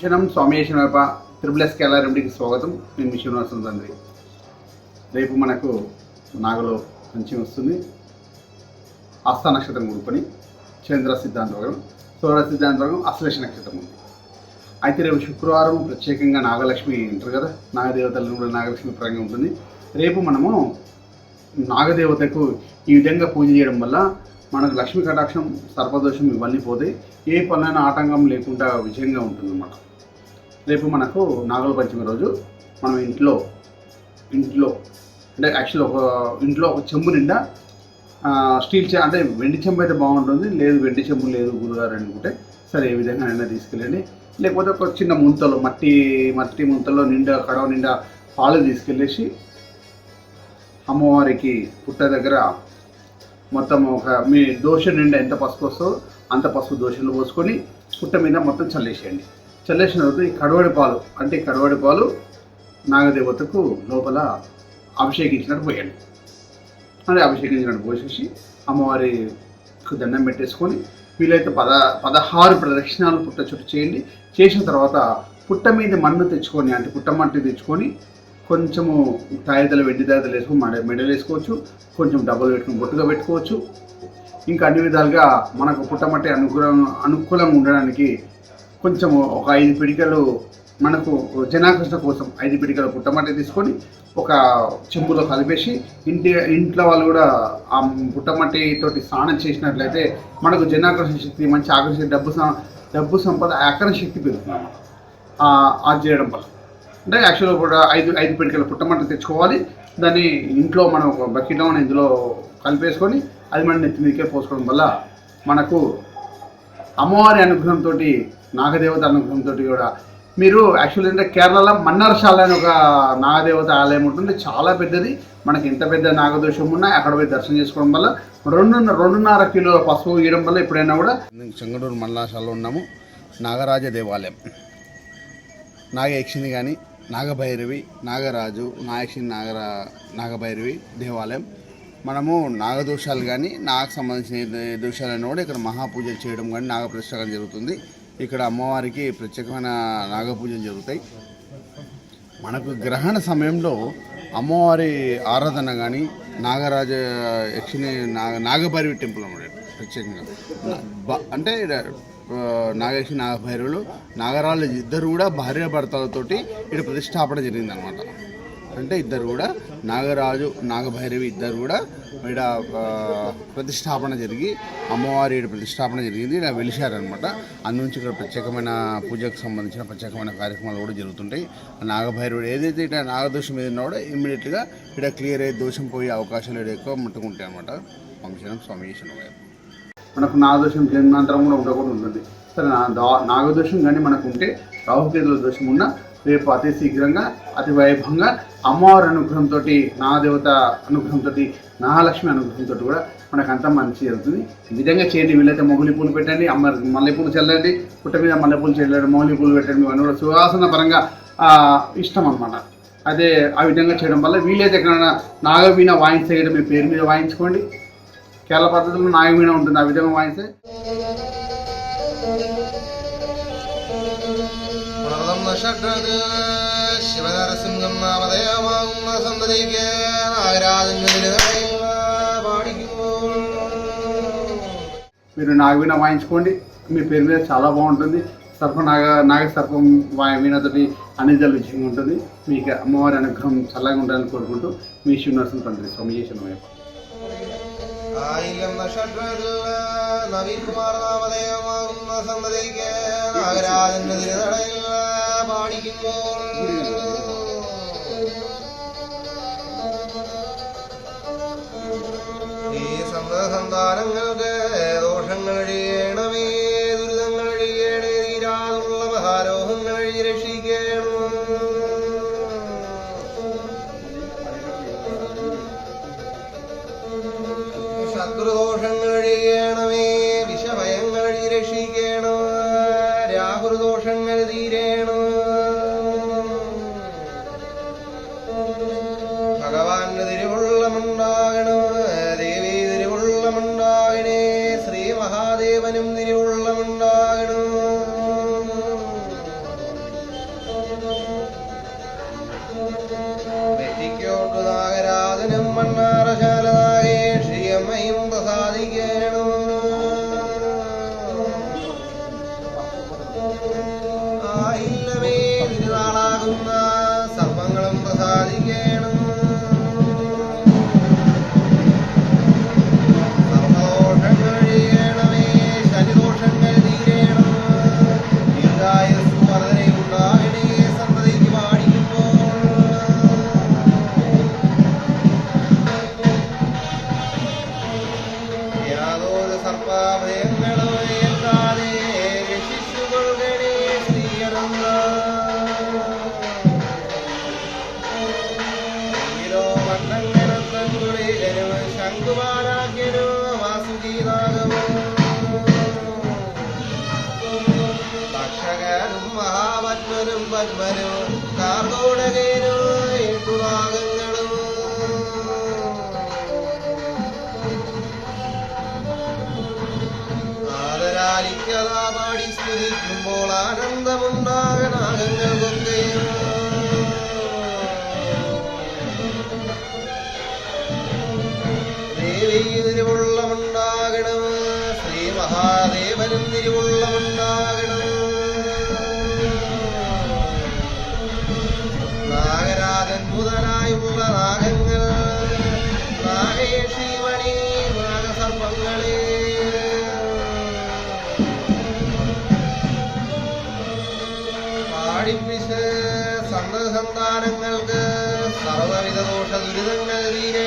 శనం స్వామియేశ్వరప్ప triple S రెమెడీకి స్వాగతం. నేను మీ శ్రీనివాసం తండ్రి రేపు మనకు నాగలో మంచి వస్తుంది. ఆస్థా నక్షత్రం కూడుకొని చంద్ర సిద్ధాంత వర్గం సౌర సిద్ధాంత అశ్లేష నక్షత్రం ఉంది. అయితే రేపు శుక్రవారం ప్రత్యేకంగా నాగలక్ష్మి ఉంటారు కదా? నాగదేవతలను కూడా నాగలక్ష్మి పరంగా ఉంటుంది. రేపు మనము నాగదేవతకు ఈ విధంగా పూజ చేయడం వల్ల మనకు లక్ష్మీ కటాక్షం సర్పదోషం ఇవన్నీ పోతే ఏ పనులైనా ఆటంకం లేకుండా విజయంగా ఉంటుందన్నమాట. రేపు మనకు నాగల పంచమి రోజు మనం ఇంట్లో ఇంట్లో అంటే యాక్చువల్ ఒక ఇంట్లో ఒక చెంబు నిండా స్టీల్ చె అంటే వెండి చెంబు అయితే బాగుంటుంది లేదు వెండి చెంబు లేదు గురుగారు అనుకుంటే సరే ఏ విధంగా అయినా తీసుకెళ్ళండి. లేకపోతే ఒక చిన్న ముంతలో మట్టి మట్టి ముంతలో నిండా కడవ నిండా పాలు తీసుకెళ్ళేసి అమ్మవారికి పుట్ట దగ్గర మొత్తం ఒక మీ దోశ నిండా ఎంత పసుపు వస్తుందో అంత పసుపు దోశలు పోసుకొని పుట్ట మీద మొత్తం చల్లేసేయండి. చల్లేసిన తర్వాత ఈ కడవడి పాలు అంటే కడవడి పాలు నాగదేవతకు లోపల అభిషేకించినట్టు పోయండి అదే అభిషేకించినట్టు పోసేసి అమ్మవారికి దండం పెట్టేసుకొని వీలైతే పద పదహారు ప్రదక్షిణాలు పుట్ట చుట్టూ చేయండి. చేసిన తర్వాత పుట్ట మీద మన్ను తెచ్చుకొని అంటే పుట్ట మట్టి తెచ్చుకొని కొంచెము తాయిదలు వెండి తాయిదలు వేసుకొని మెడ మెడలు వేసుకోవచ్చు. కొంచెం డబ్బులు పెట్టుకొని బొట్టుగా పెట్టుకోవచ్చు. ఇంకా అన్ని విధాలుగా మనకు పుట్టమట్టి అనుకూలం అనుకూలంగా ఉండడానికి కొంచెం ఒక ఐదు పిడికలు మనకు జనాకృష్ణ కోసం ఐదు పిడికలు పుట్టమట్టి తీసుకొని ఒక చెంబులో కలిపేసి ఇంటి ఇంట్లో వాళ్ళు కూడా ఆ పుట్టమట్టి తోటి స్నానం చేసినట్లయితే మనకు జనాకర్షణ శక్తి మంచి ఆకర్షణ డబ్బు డబ్బు సంపద ఆకరణ శక్తి పెరుగుతుంది ఆ అది చేయడం వల్ల. అంటే యాక్చువల్గా కూడా ఐదు ఐదు పిడికల పుట్టమట్టి తెచ్చుకోవాలి. దాన్ని ఇంట్లో మనం ఒక బకెట్లో ఇందులో కలిపేసుకొని అది మన నెత్తి మీదకే పోసుకోవడం వల్ల మనకు అమ్మవారి అనుగ్రహంతో నాగదేవత అనుగ్రహంతో కూడా. మీరు యాక్చువల్ ఏంటంటే కేరళలో మన్నర్శాల అని ఒక నాగదేవత ఆలయం ఉంటుంది. చాలా పెద్దది. మనకి ఇంత పెద్ద నాగదోషం ఉన్నా అక్కడ పోయి దర్శనం చేసుకోవడం వల్ల రెండు రెండున్నర కిలో పసుపు ఇవ్వడం వల్ల ఎప్పుడైనా కూడా చెంగడూరు మన్నర్శాలలో ఉన్నాము. నాగరాజ దేవాలయం. నాగయక్షిని కానీ నాగభైరవి నాగరాజు నాగయక్షిని నాగరా నాగభైరవి దేవాలయం. మనము నాగదోషాలు కానీ నాకు సంబంధించిన ఏ దోషాలైనా కూడా ఇక్కడ మహాపూజలు చేయడం కానీ నాగప్రతిష్ఠానం జరుగుతుంది. ఇక్కడ అమ్మవారికి ప్రత్యేకమైన నాగపూజలు జరుగుతాయి. మనకు గ్రహణ సమయంలో అమ్మవారి ఆరాధన కానీ నాగరాజ యక్షిని నాగ నాగభైరవి టెంపుల్ అన్నమాట ప్రత్యేకంగా. అంటే ఆ, నాగభైరవులు నాగరాజు ఇద్దరు కూడా భార్య భర్తలతోటి ఇక్కడ ప్రతిష్టాపన జరిగిందనమాట అంటే ఇద్దరు కూడా నాగరాజు నాగభైరవి ఇద్దరు కూడా ఇక్కడ ప్రతిష్టాపన జరిగి అమ్మవారి ఈడ ప్రతిష్టాపన జరిగింది. ఇలా వెలిశారనమాట అందునుంచి ఇక్కడ ప్రత్యేకమైన పూజకు సంబంధించిన ప్రత్యేకమైన కార్యక్రమాలు కూడా జరుగుతుంటాయి. ఆ నాగభైరవుడు ఏదైతే ఇక్కడ నాగదోషం మీద కూడా ఇమ్మీడియట్గా ఇక్కడ క్లియర్ అయ్యి దోషం పోయే అవకాశాలు ఎక్కువ ముట్టుకుంటాయి అనమాట వంశనం స్వామి ఈశ్వరం మనకు నాగదోషం జన్మాంతరం కూడా ఉండకుండా ఉంటుంది. సరే దా- నాగదోషం కానీ మనకు ఉంటే రాహుకేతుల దోషం ఉన్న రేపు అతి శీఘ్రంగా అతి వైభవంగా అమ్మవారి అనుగ్రహంతో నా దేవత అనుగ్రహంతో నాగలక్ష్మి అనుగ్రహంతో కూడా మనకు అంత మంచి జరుగుతుంది. ఈ విధంగా చేయండి. వీళ్ళైతే మొగులి పూలు పెట్టండి అమ్మ మల్లెపూలు చల్లండి పుట్ట మీద మల్లెపూలు చల్లండి మొగులి పూలు పెట్టండి. ఇవన్నీ కూడా సువాసన పరంగా ఇష్టం అనమాట అదే ఆ విధంగా చేయడం వల్ల వీళ్ళైతే ఎక్కడైనా నాగవీణ వాయించడం మీ పేరు మీద వాయించుకోండి. కేరళ పద్ధతిలో నాగవీణ ఉంటుంది ఆ విధంగా వాయిస్తే Shut ശിവനരസിംഹം നാമധേയമാകുന്ന സന്തതിക്ക് നാഗരാജന്റെ പാടിക്കുമ്പോൾ మీరు నాగవీణ వాయించుకోండి మీ పేరు మీద చాలా బాగుంటుంది సర్ప నాగ నాగ సర్పం వా- వీణతోటి అనిజల విజయంగా ఉంటుంది మీకు అమ్మవారి అనుగ్రహం చల్లగా ఉండాలని కోరుకుంటూ మీ శ్రీనివాసం తండ్రి స్వామి చేసిన ആയിരം നക്ഷത്രത്തിൽ നവീൻ കുമാർ നാമധേയമാകുന്ന സന്തതിക്ക് നാഗരാജന്റെ തിരുനടയിൽ ഈ സന്തസന്താനങ്ങൾക്ക് ദോഷങ്ങൾ ചെയ്യണമേ ദുരിതങ്ങൾ ചെയ്യണേ തീരാതുള്ള മഹാരോഹങ്ങൾ രക്ഷിക്കണം ശത്രുദോഷങ്ങൾ ചെയ്യണമേ ബ്രഹ്മം മണ്ണാറ ശാരദാകേ ശ്രീയമ്മയും പ്രസാദിക്കേണോ. ആയില്ലമേ തിരുനാളാകുന്ന സർവങ്ങളും പ്രസാദിക്കേ കാമനും പത്മനോ കാർഗോടകേനോ എട്ടുഭാഗങ്ങളും ആദരാലിക്കഥാ പാടി സ്തുതിക്കുമ്പോൾ ആനന്ദമുണ്ടാകനാകങ്ങൾക്കൊക്കെയും ദേവി തിരുവുള്ളമുണ്ടാകണം சதுருதம் நகரிலே